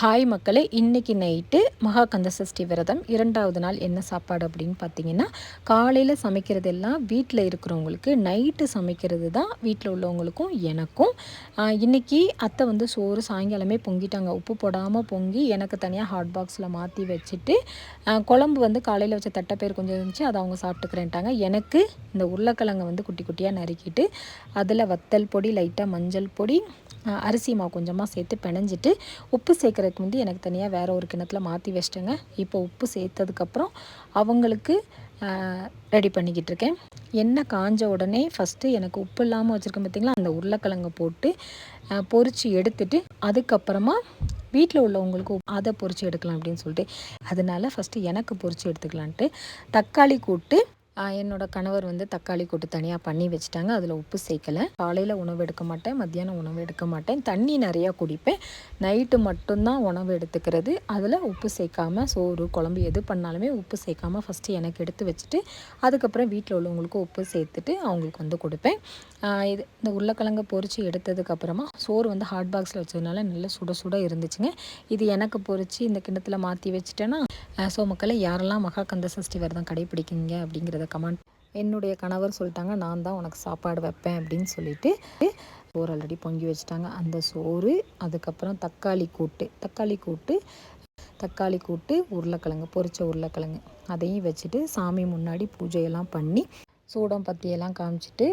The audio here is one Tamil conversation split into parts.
ஹாய் மக்களே இன்றைக்கி நைட்டு மகாகந்த சஷ்டி விரதம் இரண்டாவது நாள் என்ன சாப்பாடு அப்படின்னு பார்த்தீங்கன்னா காலையில் சமைக்கிறதெல்லாம் வீட்டில் இருக்கிறவங்களுக்கு நைட்டு சமைக்கிறது தான் வீட்டில் உள்ளவங்களுக்கும் எனக்கும். இன்றைக்கி அத்தை வந்து சோறு சாயங்காலமே பொங்கிட்டாங்க. உப்பு போடாமல் பொங்கி எனக்கு தனியாக ஹாட் பாக்ஸில் மாற்றி வச்சுட்டு குழம்பு வந்து காலையில் வச்ச தட்டைப்பேர் கொஞ்சம் இருந்துச்சு அதை அவங்க சாப்பிட்டுக்கிறேன்ட்டாங்க. எனக்கு இந்த உருளைக்கிழங்கை வந்து குட்டி குட்டியாக நறுக்கிட்டு அதில் வத்தல் பொடி லைட்டாக மஞ்சள் பொடி அரிசி மாவு கொஞ்சமாக சேர்த்து பிணைஞ்சிட்டு உப்பு சேர்க்குறதுக்கு வந்து எனக்கு தனியாக வேறு ஒரு கிணத்துல மாற்றி வச்சிட்டேங்க. இப்போ உப்பு சேர்த்ததுக்கப்புறம் அவங்களுக்கு ரெடி பண்ணிக்கிட்டு இருக்கேன். எண்ணெய் காஞ்ச உடனே ஃபஸ்ட்டு எனக்கு உப்பு இல்லாமல் வச்சுருக்கேன் பார்த்திங்களா அந்த உருளைக்கிழங்கை போட்டு பொறிச்சு எடுத்துட்டு அதுக்கப்புறமா வீட்டில் உள்ளவங்களுக்கு அதை பொறிச்சு எடுக்கலாம் அப்படின்னு சொல்லிட்டு. அதனால ஃபஸ்ட்டு எனக்கு பொறிச்சு எடுத்துக்கலான்ட்டு தக்காளி கூட்டு என்னோடய கணவர் வந்து தக்காளி கூட்டு தனியாக பண்ணி வச்சுட்டாங்க. அதில் உப்பு சேர்க்கலை. காலையில் உணவு எடுக்க மாட்டேன். மத்தியானம் உணவு எடுக்க மாட்டேன். தண்ணி நிறையா குடிப்பேன். நைட்டு மட்டும்தான் உணவு எடுத்துக்கிறது. அதில் உப்பு சேர்க்காமல் சோறு குழம்பு எது பண்ணாலுமே உப்பு சேர்க்காமல் ஃபஸ்ட்டு எனக்கு எடுத்து வச்சுட்டு அதுக்கப்புறம் வீட்டில் உள்ளவங்களுக்கு உப்பு சேர்த்துட்டு அவங்களுக்கு வந்து கொடுப்பேன். இது இந்த உருளைக்கிழங்கு பொறிச்சு எடுத்ததுக்கப்புறமா சோறு வந்து ஹாட் பாக்ஸில் வச்சதுனால நல்லா சுட சுட இருந்துச்சுங்க. இது எனக்கு பொறிச்சு இந்த கிண்ணத்தில் மாற்றி வச்சுட்டேன்னா ஸோ மக்களை யாரெல்லாம் மகா கந்த சஷ்டி விரதம் கடைப்பிடிக்கிங்க அப்படிங்கிறத கமெண்ட் என்னுடைய கணவர் சொல்லிட்டாங்க. நான் தான் உனக்கு சாப்பாடு வைப்பேன் அப்படின்னு சொல்லிட்டு சோறு ஆல்ரெடி பொங்கி வச்சுட்டாங்க. அந்த சோறு அதுக்கப்புறம் தக்காளி கூட்டு. தக்காளி கூட்டு தக்காளி கூட்டு உருளைக்கிழங்கு பொரிச்ச உருளைக்கிழங்கு. அதையும் வச்சுட்டு சாமி முன்னாடி பூஜையெல்லாம் பண்ணி சூடம் பற்றியெல்லாம் காமிச்சிட்டு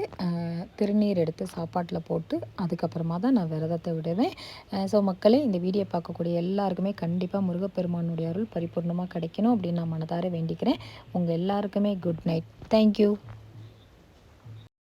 திருநீர் எடுத்து சாப்பாட்டில் போட்டு அதுக்கப்புறமா தான் நான் விரதத்தை விடுவேன். ஸோ மக்களே இந்த வீடியோ பார்க்கக்கூடிய எல்லாருக்குமே கண்டிப்பாக முருகப்பெருமானுடைய அருள் பரிபூர்ணமாக கிடைக்கணும் அப்படின்னு நான் மனதார வேண்டிக்கிறேன். உங்கள் எல்லாருக்குமே குட் நைட் தேங்க்யூ